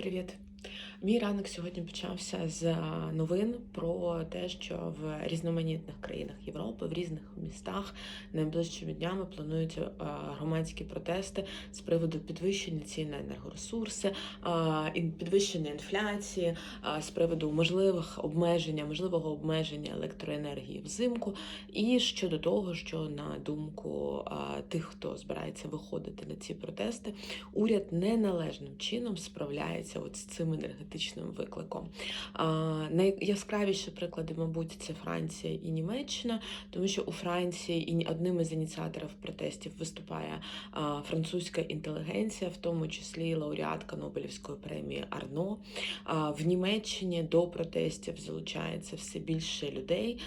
Привіт! Мій ранок сьогодні почався з новин про те, що в різноманітних країнах Європи, в різних містах найближчими днями плануються е, громадські протести з приводу підвищення цін на енергоресурси, е, підвищення інфляції, е, з приводу можливих обмеження, можливого обмеження електроенергії взимку, і щодо того, що на думку е, тих, хто збирається виходити на ці протести, уряд неналежним чином справляється от з цим енергетичним викликом. А, найяскравіші приклади, мабуть, це Франція і Німеччина, тому що у Франції одним із ініціаторів протестів виступає французька інтелігенція, в тому числі лауреатка Нобелівської премії Арно. В Німеччині до протестів залучається все більше людей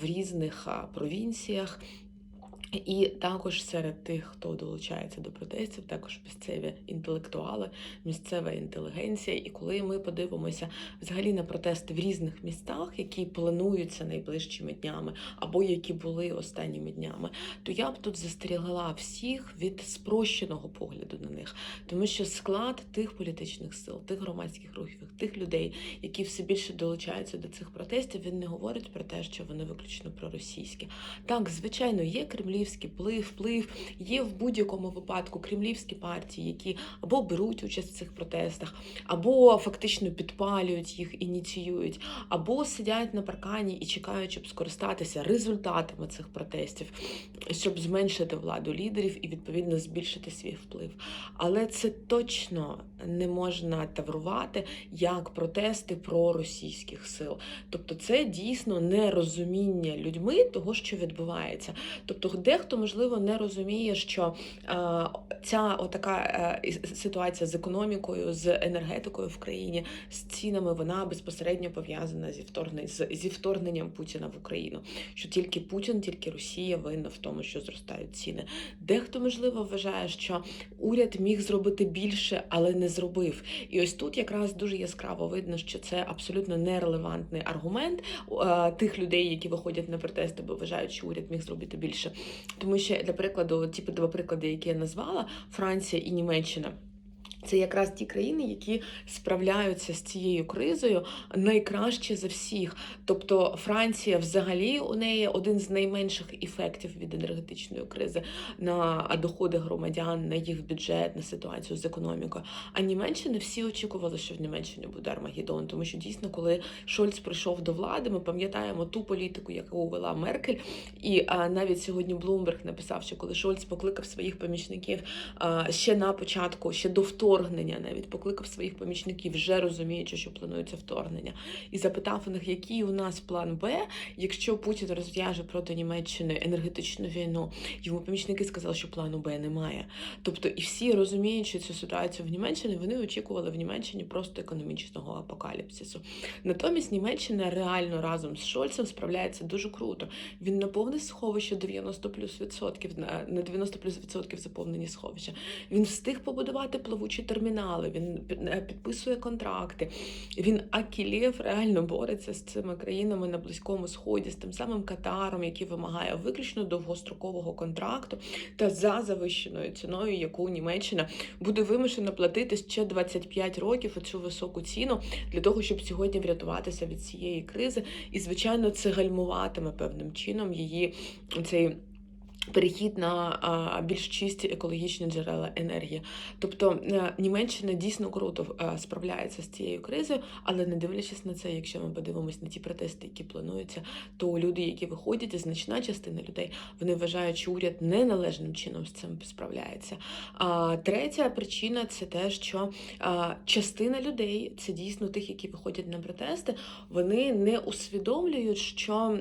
в різних провінціях. І також серед тих, хто долучається до протестів, також місцеві інтелектуали, місцева інтелігенція. І коли ми подивимося взагалі на протести в різних містах, які плануються найближчими днями, або які були останніми днями, то я б тут застерігла всіх від спрощеного погляду на них, тому що склад тих політичних сил, тих громадських рухів, тих людей, які все більше долучаються до цих протестів, він не говорить про те, що вони виключно проросійські. Так, звичайно, є кремлівські вплив, вплив. Є в будь-якому випадку кремлівські партії, які або беруть участь в цих протестах, або фактично підпалюють їх, ініціюють, або сидять на паркані і чекають, щоб скористатися результатами цих протестів, щоб зменшити владу лідерів і відповідно збільшити свій вплив. Але це точно не можна таврувати як протести проросійських сил. Тобто, це дійсно нерозуміння людьми того, що відбувається. Тобто, дехто можливо не розуміє, що е, ця отака е, ситуація з економікою, з енергетикою в країні, з цінами, вона безпосередньо пов'язана зі вторгненням зі вторгненням Путіна в Україну. Що тільки Путін, тільки Росія винна в тому, що зростають ціни. Дехто можливо вважає, що уряд міг зробити більше, але не зробив. І ось тут якраз дуже яскраво видно, що це абсолютно нерелевантний аргумент е, тих людей, які виходять на протести, бо вважають, що уряд міг зробити більше. Тому що для прикладу, ті два приклади, які я назвала Франція і Німеччина. Це якраз ті країни, які справляються з цією кризою найкраще за всіх. Тобто Франція, взагалі, у неї один з найменших ефектів від енергетичної кризи на доходи громадян, на їх бюджет, на ситуацію з економікою. А Німеччина всі очікували, що в Німеччині буде Армагеддон, тому що дійсно, коли Шольц прийшов до влади, ми пам'ятаємо ту політику, яку вела Меркель. І а, навіть сьогодні Блумберг написав, що коли Шольц покликав своїх помічників а, ще на початку, ще до вторгнення, вторгнення, навіть покликав своїх помічників, вже розуміючи, що планується вторгнення, і запитав у них, який у нас план Б, якщо Путін розв'яже проти Німеччини енергетичну війну. Йому помічники сказали, що плану Б немає. Тобто, і всі розуміючи цю ситуацію в Німеччині, вони очікували в Німеччині просто економічного апокаліпсису. Натомість Німеччина реально разом з Шольцем справляється дуже круто. Він наповнив сховище 90 плюс відсотків на 90 плюс відсотків заповнені сховища. Він встиг побудувати плавучі термінали, він е, підписує контракти. Він Акілєв реально бореться з цими країнами на Близькому Сході, з тим самим Катаром, який вимагає виключно довгострокового контракту та за завищеною ціною, яку Німеччина буде вимушена платити ще 25 років оцю високу ціну для того, щоб сьогодні врятуватися від цієї кризи. І, звичайно, це гальмуватиме певним чином її цей. Перехід на більш чисті екологічні джерела енергії, тобто е, Німеччина дійсно круто справляється з цією кризою, але не дивлячись на це, якщо ми подивимось на ті протести, які плануються, то люди, які виходять, значна частина людей, вони вважають, що уряд неналежним чином з цим справляється. А третя причина це те, що частина людей, це дійсно тих, які виходять на протести, вони не усвідомлюють, що.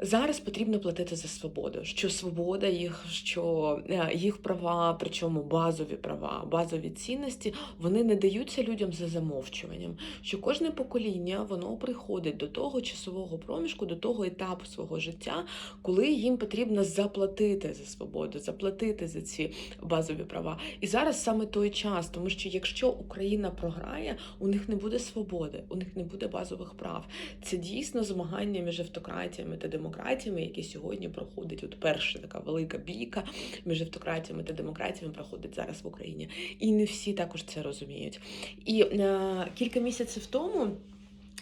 Зараз потрібно платити за свободу, що свобода їх, що е, їх права, причому базові права, базові цінності, вони не даються людям за замовчуванням. Що кожне покоління воно приходить до того часового проміжку, до того етапу свого життя, коли їм потрібно заплатити за свободу, заплатити за ці базові права. І зараз саме той час, тому що якщо Україна програє, у них не буде свободи, у них не буде базових прав. Це дійсно змагання між автократіями та демократіями демократіями, які сьогодні проходить. От перша така велика бійка між автократіями та демократіями проходить зараз в Україні. І не всі також це розуміють. І е, кілька місяців тому.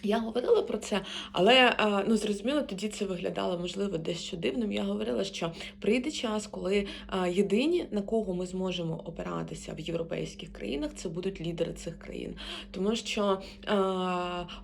Я говорила про це, але е, ну зрозуміло, тоді це виглядало можливо дещо дивним. Я говорила, що прийде час, коли е, єдині на кого ми зможемо опиратися в європейських країнах, це будуть лідери цих країн, тому що е,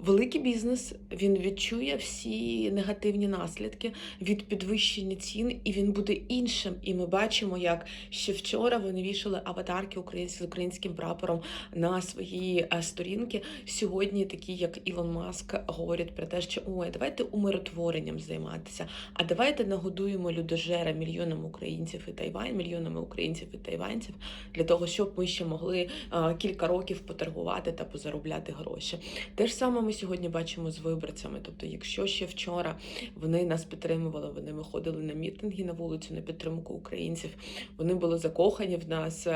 великий бізнес він відчує всі негативні наслідки від підвищення цін, і він буде іншим. І ми бачимо, як ще вчора вони вішали аватарки українські з українським прапором на свої сторінки. Сьогодні такі, як Ілон Маск, говорять про те, що ой, давайте умиротворенням займатися. А давайте нагодуємо людожера мільйонам українців і Тайвань, мільйонами українців і тайванців для того, щоб ми ще могли кілька років поторгувати та позаробляти гроші. Те ж саме ми сьогодні бачимо з виборцями. Тобто, якщо ще вчора вони нас підтримували, вони виходили на мітинги на вулицю на підтримку українців, вони були закохані в нас,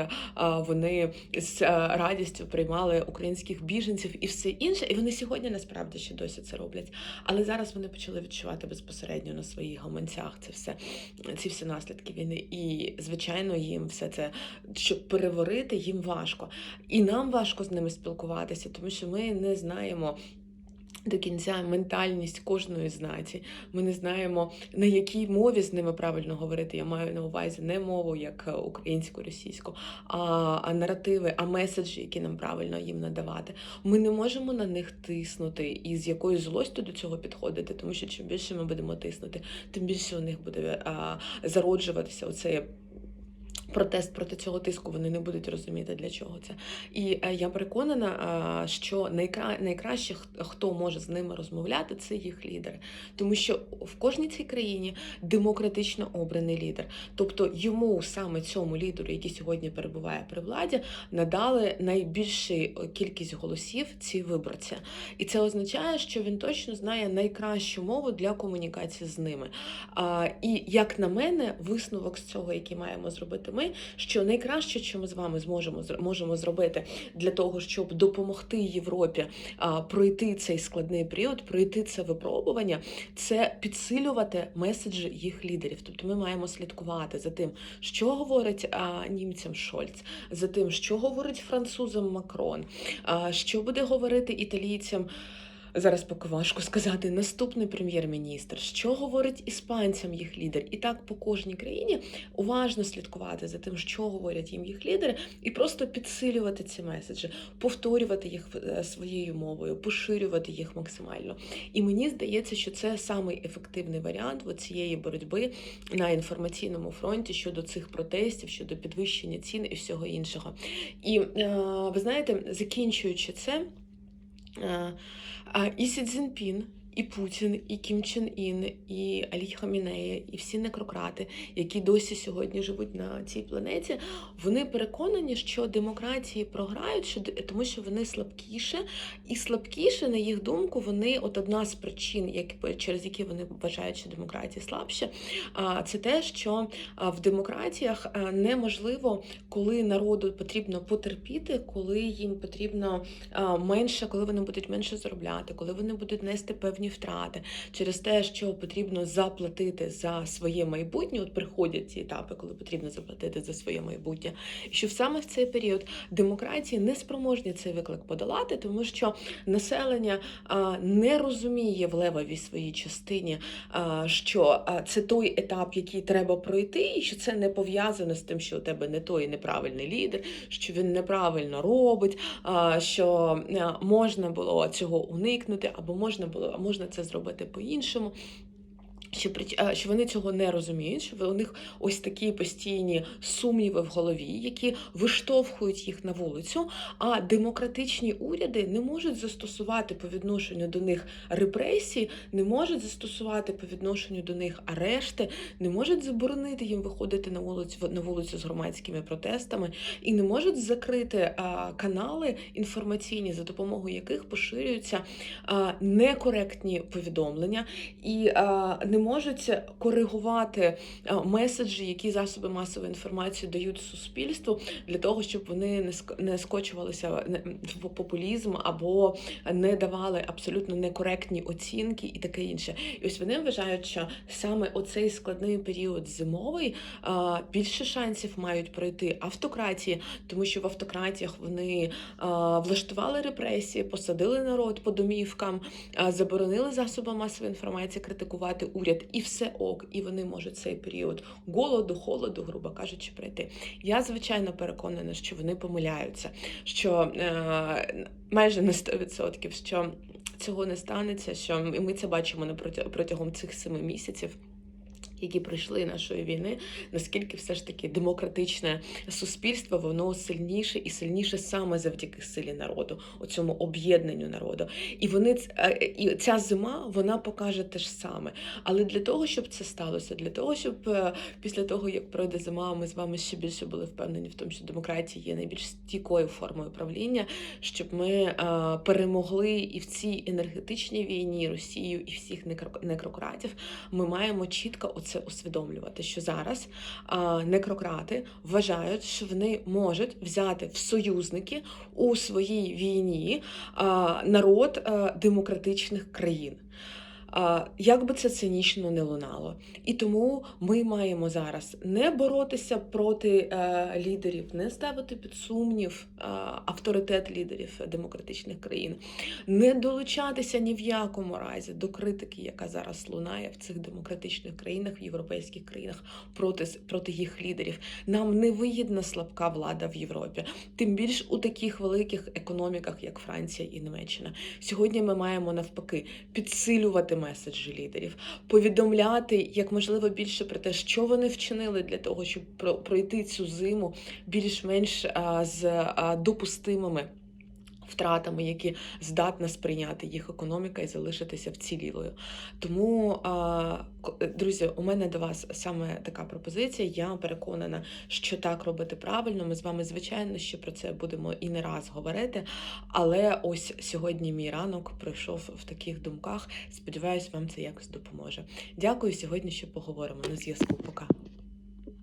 вони з радістю приймали українських біженців і все інше. І вони сьогодні насправді ще досі це роблять. Але зараз вони почали відчувати безпосередньо на своїх гаманцях це все, ці всі наслідки війни. І звичайно, їм все це щоб переварити, їм важко. І нам важко з ними спілкуватися, тому що ми не знаємо. До кінця ментальність кожної з націй. Ми не знаємо на якій мові з ними правильно говорити. Я маю на увазі не мову як українську, російську, а, а наративи, а меседжі, які нам правильно їм надавати. Ми не можемо на них тиснути і з якоюсь злостю до цього підходити, тому що чим більше ми будемо тиснути, тим більше у них буде а, зароджуватися оцей протест проти цього тиску, вони не будуть розуміти, для чого це. І е, я переконана, що найкра... найкраще, хто може з ними розмовляти, це їх лідери. Тому що в кожній цій країні демократично обраний лідер. Тобто йому саме цьому лідеру, який сьогодні перебуває при владі, надали найбільшу кількість голосів ці виборці. І це означає, що він точно знає найкращу мову для комунікації з ними. І як на мене, висновок з цього, який маємо зробити ми, що найкраще, що ми з вами зможемо можемо зробити для того, щоб допомогти Європі а, пройти цей складний період, пройти це випробування, це підсилювати меседжі їх лідерів. Тобто ми маємо слідкувати за тим, що говорить а, німцям Шольц, за тим, що говорить французам Макрон, а, що буде говорити італійцям. Зараз поки важко сказати наступний прем'єр-міністр, що говорить іспанцям їх лідер, і так по кожній країні уважно слідкувати за тим, що говорять їм їх лідери, і просто підсилювати ці меседжі, повторювати їх е, своєю мовою, поширювати їх максимально. І мені здається, що це самий ефективний варіант цієї боротьби на інформаційному фронті щодо цих протестів, щодо підвищення цін і всього іншого. І е, ви знаєте, закінчуючи це. Е, і Сі Цзіньпін, і Путін, і Кім Чен Ін, і Алі Хамінея, і всі некрократи, які досі сьогодні живуть на цій планеті, вони переконані, що демократії програють, що тому що вони слабкіше, і слабкіше, на їх думку, вони от одна з причин, як через які вони вважають, що демократії слабше, а, це те, що в демократіях неможливо, коли народу потрібно потерпіти, коли їм потрібно менше, коли вони будуть менше заробляти, коли вони будуть нести певні втрати через те, що потрібно заплатити за своє майбутнє. От приходять ці етапи, коли потрібно заплатити за своє майбутнє. І що саме в цей період демократії не спроможні цей виклик подолати, тому що населення не розуміє в левовій своїй частині, що це той етап, який треба пройти, і що це не пов'язано з тим, що у тебе не той неправильний лідер, що він неправильно робить, що можна було цього уникнути, або можна було, а можна це зробити по-іншому. Що, що вони цього не розуміють, що у них ось такі постійні сумніви в голові, які виштовхують їх на вулицю. А демократичні уряди не можуть застосувати по відношенню до них репресії, не можуть застосувати по відношенню до них арешти, не можуть заборонити їм виходити на вулицю на вулицю з громадськими протестами і не можуть закрити а, канали інформаційні, за допомогою яких поширюються а, некоректні повідомлення, і а, не не можуть коригувати е, меседжі, які засоби масової інформації дають суспільству для того, щоб вони не ск- не скочувалися не- в популізм або не давали абсолютно некоректні оцінки і таке інше. І ось вони вважають, що саме оцей складний період зимовий більше шансів мають пройти автократії, тому що в автократіях вони влаштували репресії, посадили народ по домівкам, заборонили засобам масової інформації критикувати уряд, і все ок, і вони можуть цей період голоду, холоду, грубо кажучи, пройти. Я звичайно переконана, що вони помиляються, що е, майже на 100%, що цього не станеться, що і ми це бачимо на протягом цих семи місяців. Які прийшли нашої війни, наскільки все ж таки демократичне суспільство, воно сильніше і сильніше саме завдяки силі народу, оцьому об'єднанню народу. І вони е, і ця зима вона покаже те ж саме. Але для того, щоб це сталося, для того, щоб е, після того, як пройде зима, ми з вами ще більше були впевнені в тому, що демократія є найбільш стійкою формою правління, щоб ми е, перемогли і в цій енергетичній війні Росію і всіх некро- некрократів, ми маємо чітко оце усвідомлювати, що зараз некрократи вважають, що вони можуть взяти в союзники у своїй війні народ а, демократичних країн. Як би це цинічно не лунало, і тому ми маємо зараз не боротися проти е, лідерів, не ставити під сумнів е, авторитет лідерів демократичних країн, не долучатися ні в якому разі до критики, яка зараз лунає в цих демократичних країнах, в європейських країнах проти, проти їх лідерів. Нам не вигідна слабка влада в Європі, тим більш у таких великих економіках, як Франція і Німеччина. Сьогодні ми маємо навпаки підсилювати меседжі лідерів, повідомляти як можливо більше про те, що вони вчинили для того, щоб пройти цю зиму більш-менш з допустимими. Втратами, які здатна сприйняти їх економіка і залишитися вцілілою. Тому, а, друзі, у мене до вас саме така пропозиція. Я переконана, що так робити правильно. Ми з вами, звичайно, ще про це будемо і не раз говорити. Але ось сьогодні мій ранок пройшов в таких думках. Сподіваюсь, вам це якось допоможе. Дякую сьогодні, що поговоримо на зв'язку. Пока.